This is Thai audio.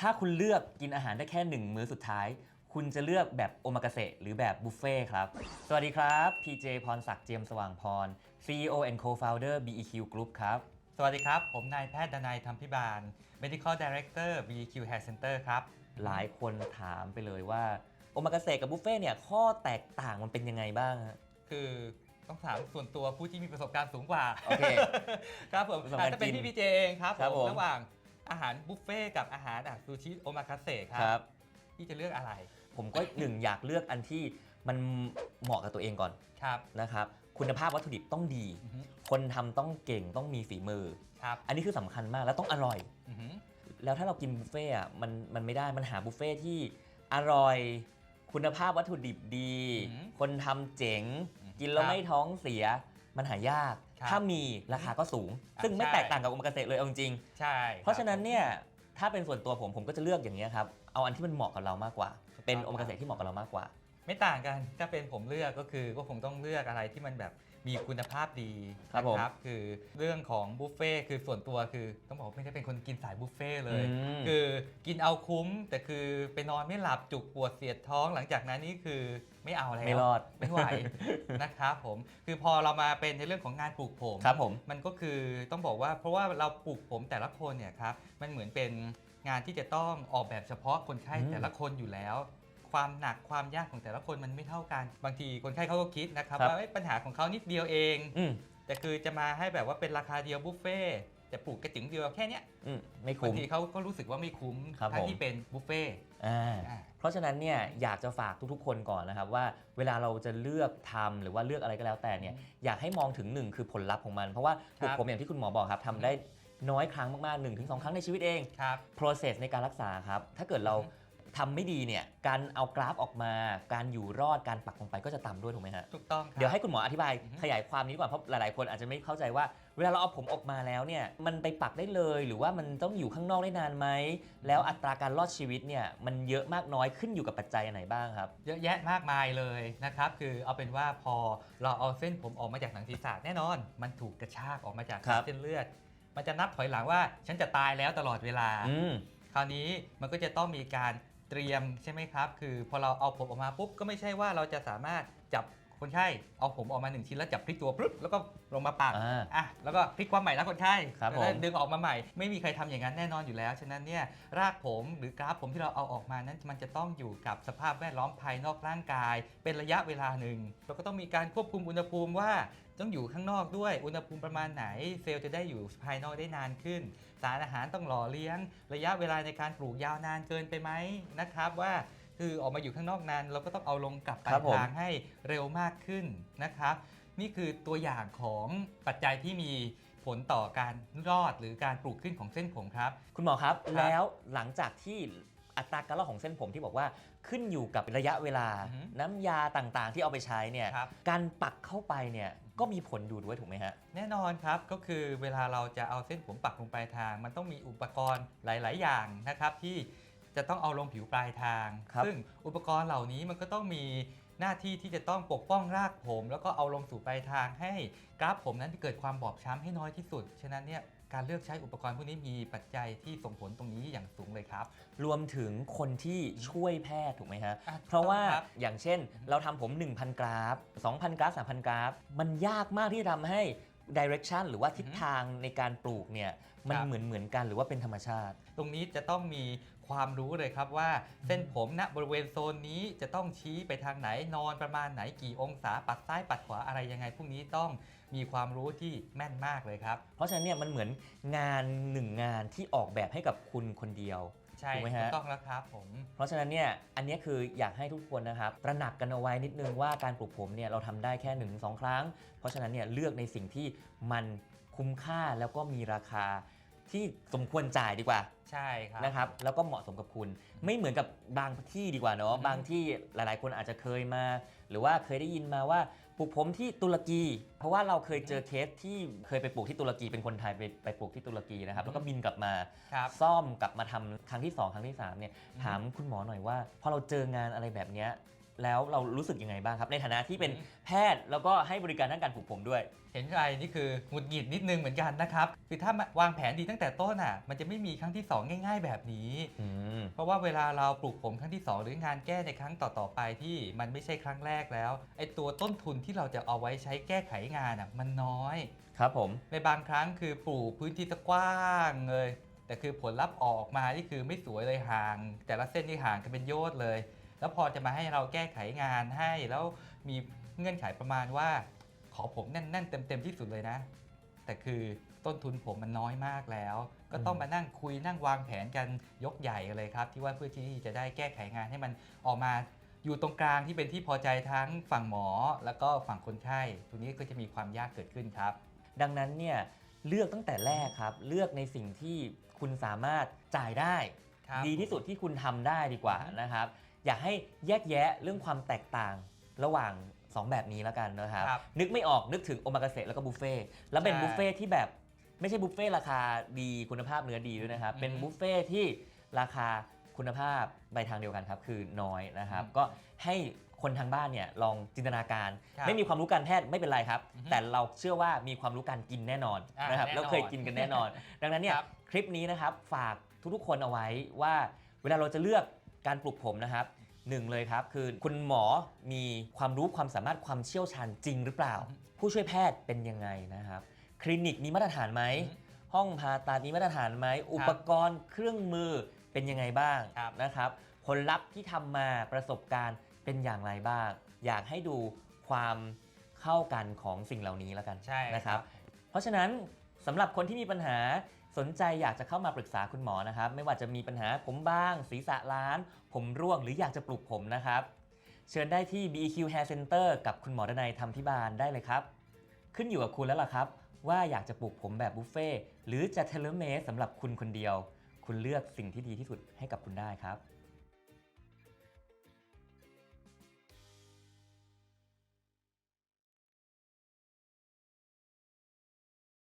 ถ้าคุณเลือกกินอาหารได้แค่หนึ่งมื้อสุดท้าย คุณจะเลือกแบบโอมากาเสะหรือแบบบุฟเฟ่ต์ครับ สวัสดีครับ PJ พรศักดิ์เจียมสว่างพร CEO and Co-founder BEQ Group ครับ สวัสดีครับ ผมนายแพทย์ดนัยธรรมพิบาล Medical Director BQ Hair Center ครับ หลายคนถามไปเลยว่าโอมากาเสะกับบุฟเฟ่ต์เนี่ยข้อแตกต่างมันเป็นยังไงบ้างฮะคือต้องถามส่วนตัวผู้ที่มีประสบการณ์สูงกว่า โอเค ครับผมประสบการณ์อาจจะเป็นจริงที่พี่เจเองครับครับผม ระหว่าง อาหารบุฟเฟ่ต์กับอาหารอะซูชิโอมาคาเสะคครัรับพี่จะเลือกอะไรผมก็หนึ่งอยากเลือกอันที่มันเหมาะกับตัวเองก่อนครับ นะครับคุณภาพวัตถุดิบต้องดี อือฮึ คนทำต้องเก่งต้องมีฝีมือ ครับอันนี้คือสำคัญมากแล้วต้องอร่อย อือฮึแล้วถ้าเรากินบุฟเฟ่ต์อะมันมันไม่ได้มันหาบุฟเฟ่ต์ที่อร่อย คุณภาพวัตถุดิบดี คนทำเจ๋ง กินแล้วไม่ท้องเสีย มันหายากถ้ามีราคาก็สูง ซึ่งไม่แตกต่างกับโอมากาเสะเลยเอาจริงใช่ๆเพราะฉะนั้นเนี่ยถ้าเป็นส่วนตัวผมผมก็จะเลือกอย่างนี้ยครับเอาอันที่มันเหมาะกับเรามากกว่า เป็นโอมากาเสะที่เหมาะกับเรามากกว่า ไม่ต่างกันถ้าเป็นผมเลือกก็คือก็คงต้องเลือกอะไรที่มันแบบมีคุณภาพดีครับผมนะคือเรื่องของบุฟเฟ่ต์คือส่วนตัวคือต้องบอกว่าไม่ได้เป็นคนกินสายบุฟเฟ่ต์เลย อืม คือกินเอาคุ้ม แต่คือไปนอนไม่หลับจุกปวดเสียดท้องหลังจากนั้นนี่คือไม่เอาแล้ว ไม่รอด ไม่ไหว นะครับผมคือพอเรามาเป็นในเรื่องของงานปลูกผม ครับผม มันก็คือต้องบอกว่าเพราะว่าเราปลูกผมแต่ละคนเนี่ยครับมันเหมือนเป็นงานที่จะต้องออกแบบเฉพาะคนไข้อืมแต่ละคนอยู่แล้ว ความหนักความยากของแต่ละคนมันไม่เท่ากัน บางทีคนไข้เขาก็คิดนะครับครับ ว่าเอ้ยปัญหาของเขานิดเดียวเอง อืมแต่คือจะมาให้แบบว่าเป็นราคาเดียวบุฟเฟ่ต์จะปลูกกระจึงเดียวแค่เนี้ยอืมไม่บางคุ้มทีเขาก็รู้สึกว่าไม่คุ้มครับถ้าผม ที่เป็นบุฟเฟ่ต์อ่า อ่า เพราะฉะนั้นเนี่ยอยากจะฝากทุกๆ คนก่อนนะครับว่าเวลาเราจะเลือกทำหรือว่าเลือกอะไรก็แล้วแต่เนี่ยอยากให้มองถึงหนึ่งคือผลลัพธ์ของมัน เพราะว่าปลูกครับผมอย่างที่คุณหมอบอกครับทำได้น้อยครั้งมากๆ1นถึงสครั้งในชีวิตเอง ครับ process ในการรักษาครับ ถ้าเกิดเราอือฮึ ทำไม่ดีเนี่ยการเอากราฟออกมา การอยู่รอดการปักลงไปก็จะต่ำด้วยถูกไหมฮะถูกต้องครับ เดี๋ยวให้คุณหมออธิบายอือฮึขยายความนี้ก่อนเพราะหลายๆ คนอาจจะไม่เข้าใจว่า เวลาเราเอาผมออกมาแล้วเนี่ยมันไปปักได้เลย หรือว่ามันต้องอยู่ข้างนอกได้นานไหมแล้วอัตราการรอดชีวิตเนี่ยมันเยอะมากน้อยขึ้นอยู่กับปัจจัยไหนบ้างครับ เยอะแยะมากมายเลยนะครับคือเอาเป็นว่าพอเราเอาเส้นผมออกมาจากหนังศีรษะแน่นอน มันถูกกระชากออกมาจากครับเส้นเลือด มันจะนับถอยหลังว่าฉันจะตายแล้วตลอดเวลาอืมคราวนี้มันก็จะต้องมีการ เตรียมใช่ไหมครับ คือพอเราเอาผมออกมาปุ๊บก็ไม่ใช่ว่าเราจะสามารถจับคนไข้เอาผมออกมาหนึ่งชิ้นแล้วจับพลิกตัวปุ๊บแล้วก็ลงมาปักอ่าอะแล้วก็พลิกความใหม่นะคนไข้ครับแล้วผมดึงออกมาใหม่ ไม่มีใครทำอย่างนั้นแน่นอนอยู่แล้ว ฉะนั้นเนี่ยรากผมหรือกราฟผมที่เราเอาออกมานั้น มันจะต้องอยู่กับสภาพแวดล้อมภายนอกร่างกาย เป็นระยะเวลาหนึ่งเราก็ต้องมีการควบคุมอุณหภูมิว่า ต้องอยู่ข้างนอกด้วย อุณหภูมิประมาณไหน เซลล์จะได้อยู่ภายนอกได้นานขึ้น สารอาหารต้องหล่อเลี้ยง ระยะเวลาในการปลูกยาวนานเกินไปไหมนะครับว่าคือออกมาอยู่ข้างนอกนานเราก็ต้องเอาลงกลับปลาครัยบผม ทางให้เร็วมากขึ้นนะครับ นี่คือตัวอย่างของปัจจัยที่มีผลต่อการรอดหรือการปลูกขึ้นของเส้นผมครับ คุณหมอครับครับแล้วหลังจากที่ อัตราการรอดของเส้นผมที่บอกว่าขึ้นอยู่กับระยะเวลา อือฮึน้ำยาต่างๆ ที่เอาไปใช้เนี่ยครับ การปักเข้าไปเนี่ยก็มีผลอยู่ด้วยถูกไหมฮะ แน่นอนครับ ก็คือเวลาเราจะเอาเส้นผมปักลงปลายทาง มันต้องมีอุปกรณ์หลาย ๆ อย่างนะครับ ที่จะต้องเอาลงผิวปลายทาง ครับ ซึ่งอุปกรณ์เหล่านี้มันก็ต้องมีหน้าที่ที่จะต้องปกป้องรากผม แล้วก็เอาลงสู่ปลายทางให้กราฟผมนั้นเกิดความบอบช้ำให้น้อยที่สุด ฉะนั้นเนี่ย การเลือกใช้อุปกรณ์พวกนี้มีปัจจัยที่ส่งผลตรงนี้อย่างสูงเลยครับ รวมถึงคนที่ช่วยแพทย์ถูกไหมฮะ อะเพราะว่าถูกต้องครับอย่างเช่น เราทำผม 1,000 กราฟ 2,000 กราฟ 3,000 กราฟ มันยากมากที่จะทำให้ direction หรือว่าทิศทางในการปลูกเนี่ย มันครับ เหมือนเหมือนกันหรือว่าเป็นธรรมชาติ ตรงนี้จะต้องมีความรู้เลยครับว่าเส้นผมณบริเวณโซนนี้จะต้องชี้ไปทางไหนนอนประมาณไหนกี่องศาปัดซ้ายปัดขวาอะไรยังไงพวกนี้ต้อง มีความรู้ที่แม่นมากเลยครับ เพราะฉะนั้นเนี่ยมันเหมือนงานหนึ่งงานที่ออกแบบให้กับคุณคนเดียวใช่ถูกไหมถูฮะ กต้องแล้วครับผม เพราะฉะนั้นเนี่ยอันเนี้ยคืออยากให้ทุกคนนะครับ ตระหนักกันเอาไว้นิดนึงว่าการปลูกผมเนี่ยเราทำได้แค่1นสองครั้ง เพราะฉะนั้นเนี่ยเลือกในสิ่งที่มันคุ้มค่าแล้วก็มีราคาที่สมควรจ่ายดีกว่าใช่ครับ นะครับแล้วก็เหมาะสมกับคุณ ไม่เหมือนกับบางที่ดีกว่าเนาะอืมบางที่หลายๆ คนอาจจะเคยมา หรือว่าเคยได้ยินมาว่า ปลูกผมที่ตุรกี เพราะว่าเราเคยเจอเคสที่เคยไปปลูกที่ตุรกีเป็นคนไทยไปไปปลูกที่ตุรกีนะครับแล้วก็บินกลับมาครับซ่อมกลับมาทำครั้งที่2ครั้งที่3เนี่ยถามคุณหมอหน่อยว่าพอเราเจองานอะไรแบบเนี้ย แล้วเรารู้สึกยังไงบ้างครับ ในฐานะที่เป็นแพทย์แล้วก็ให้บริการด้านการปลูกผมด้วย เห็นใจนี่คือหงุดหงิดนิดนึงเหมือนกันนะครับ คือถ้าวางแผนดีตั้งแต่ต้นอะมันจะไม่มีครั้งที่ 2 ง่าย ๆ แบบนี้อืมเพราะว่าเวลาเราปลูกผมครั้งที่ 2 หรืองานแก้ในครั้งต่อๆไปที่มันไม่ใช่ครั้งแรกแล้วไอ้ตัวต้นทุนที่เราจะเอาไว้ใช้แก้ไขงานอะมันน้อยครับผมในบางครั้งคือปลูกพื้นที่ตะกว้างเลยแต่คือผลลัพธ์ออกมานี่คือไม่สวยเลยห่าง แต่ละเส้นนี่ห่างกันเป็นโยชน์เลย แล้วพอจะมาให้เราแก้ไขงานให้ แล้วมีเงื่อนไขประมาณว่า ขอผมแน่นๆเต็มๆที่สุดเลยนะ แต่คือต้นทุนผมมันน้อยมากแล้ว ก็ต้องมานั่งคุยนั่งวางแผนกันยกใหญ่กันเลยครับ ที่ว่าเพื่อที่จะได้แก้ไขงานให้มันออกมาอยู่ตรงกลางที่เป็นที่พอใจทั้งฝั่งหมอ แล้วก็ฝั่งคนไข้ตรงนี้ก็จะมีความยากเกิดขึ้นครับ ดังนั้นเนี่ยเลือกตั้งแต่แรกครับ เลือกในสิ่งที่คุณสามารถจ่ายได้ครับดีที่สุดที่คุณทำได้ดีกว่านะครับ อยากให้แยกแยะเรื่องความแตกต่างระหว่าง 2 แบบนี้แล้วกันนะครับ ครับนึกไม่ออกนึกถึงโอมากาเสะแล้วก็บุฟเฟ่ต์แล้วเป็นใช่บุฟเฟ่ต์ที่แบบไม่ใช่บุฟเฟ่ต์ราคาดีคุณภาพเนื้อดีด้วยนะครับ อืมเป็นบุฟเฟ่ต์ที่ราคาคุณภาพไปทางเดียวกันครับ คือน้อยนะครับอืมก็ให้คนทางบ้านเนี่ยลองจินตนาการ ครับไม่มีความรู้การแพทย์ไม่เป็นไรครับ อือฮึแต่เราเชื่อว่ามีความรู้การกินแน่นอนอ่านะครับแน่นอนแล้วเคยกินกันแน่นอน ดังนั้นเนี่ยครับ คลิปนี้นะครับฝากทุกๆคนเอาไว้ว่า เวลาเราจะเลือก การปลูกผมนะครับหนึ่งเลยครับคือคุณหมอมีความรู้ความสามารถความเชี่ยวชาญจริงหรือเปล่าอือฮึผู้ช่วยแพทย์เป็นยังไงนะครับ คลินิกมีมาตรฐานไหม ห้องผ่าตัดมีมาตรฐานไหม อุปกรณ์เครื่องมือเป็นยังไงบ้างครับนะครับผลลัพธ์ที่ทำมาประสบการณ์เป็นอย่างไรบ้าง อยากให้ดูความเข้ากันของสิ่งเหล่านี้แล้วกันใช่นะครับ เพราะฉะนั้นสำหรับคนที่มีปัญหา สนใจอยากจะเข้ามาปรึกษาคุณหมอนะครับ ไม่ว่าจะมีปัญหาผมบ้าง ศีรษะล้าน ผมร่วงหรืออยากจะปลูกผมนะครับ เชิญได้ที่ BEQ Hair Center กับคุณหมอดนัยทำพิบาลได้เลยครับ ขึ้นอยู่กับคุณแล้วล่ะครับ ว่าอยากจะปลูกผมแบบบุฟเฟ่หรือจะเทเลเมสสำหรับคุณคนเดียว คุณเลือกสิ่งที่ดีที่สุดให้กับคุณได้ครับ